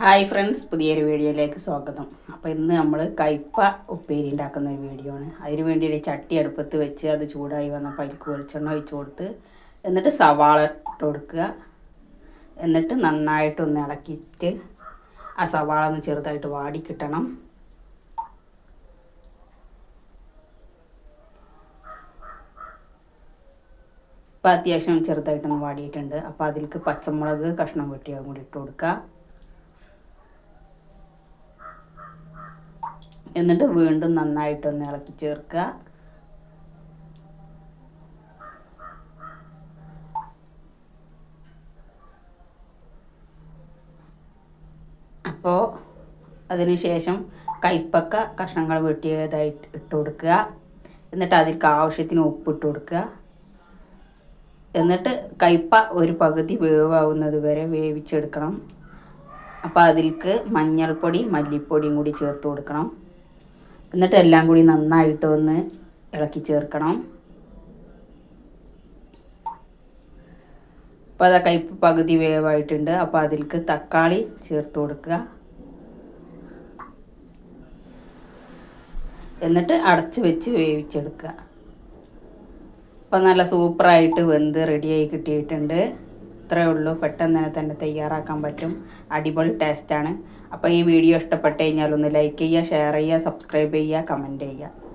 Hi friends പുതിയൊരു വീഡിയോയിലേക്ക് സ്വാഗതം. അപ്പോൾ ഇന്ന് നമ്മൾ കയ്പ ഉപ്പേരി ഉണ്ടാക്കുന്ന ഒരു വീഡിയോ ആണ്. അതിന് വേണ്ടി ഒരു ചട്ടി അടുപ്പത്ത് വെച്ച് അത് ചൂടായി വന്നപ്പോൾ അതിലേക്ക് വെളിച്ചെണ്ണ ഒഴിച്ചു കൊടുത്ത് എന്നിട്ട് സവാള ഇട്ട് കൊടുക്കുക. എന്നിട്ട് നന്നായിട്ടൊന്ന് ഇളക്കിയിട്ട് ആ സവാള ഒന്ന് ചെറുതായിട്ട് വാടി കിട്ടണം. അപ്പോൾ അത്യാവശ്യം ചെറുതായിട്ടൊന്ന് വാടിയിട്ടുണ്ട്. അപ്പോൾ അതിലേക്ക് പച്ചമുളക് കഷ്ണം വെട്ടിയാൽ കൂടി ഇട്ട് കൊടുക്കുക. എന്നിട്ട് വീണ്ടും നന്നായിട്ടൊന്ന് ഇളക്കി ചേർക്കുക. അപ്പോൾ അതിനുശേഷം കൈപ്പക്ക കഷ്ണങ്ങൾ വെട്ടിയതായിട്ട് ഇട്ട് കൊടുക്കുക. എന്നിട്ട് അതിൽക്ക് ആവശ്യത്തിന് ഉപ്പിട്ട് കൊടുക്കുക. എന്നിട്ട് കയ്പ ഒരു പകുതി വേവാവുന്നത് വരെ വേവിച്ചെടുക്കണം. അപ്പോൾ അതിൽക്ക് മഞ്ഞൾപ്പൊടി മല്ലിപ്പൊടിയും കൂടി ചേർത്ത് കൊടുക്കണം. എന്നിട്ട് എല്ലാം കൂടി നന്നായിട്ട് ഒന്ന് ഇളക്കി ചേർക്കണം. അപ്പോൾ അതാ കയ്പ് പകുതി വേവായിട്ടുണ്ട്. അപ്പോൾ അതിൽക്ക് തക്കാളി ചേർത്ത് കൊടുക്കുക. എന്നിട്ട് അടച്ച് വെച്ച് വേവിച്ചെടുക്കുക. അപ്പോൾ നല്ല സൂപ്പറായിട്ട് വെന്ത് റെഡിയായി കിട്ടിയിട്ടുണ്ട്. ഇത്രയേ ഉള്ളൂ. പെട്ടെന്ന് തന്നെ തന്നെ തയ്യാറാക്കാൻ പറ്റും. അടിപൊളി ടേസ്റ്റാണ് അപ്പോൾ ഈ വീഡിയോ ഇഷ്ടപ്പെട്ട് കഴിഞ്ഞാൽ ഒന്ന് ലൈക്ക് ചെയ്യുക ഷെയർ ചെയ്യുക സബ്സ്ക്രൈബ് ചെയ്യുക കമന്റ് ചെയ്യുക.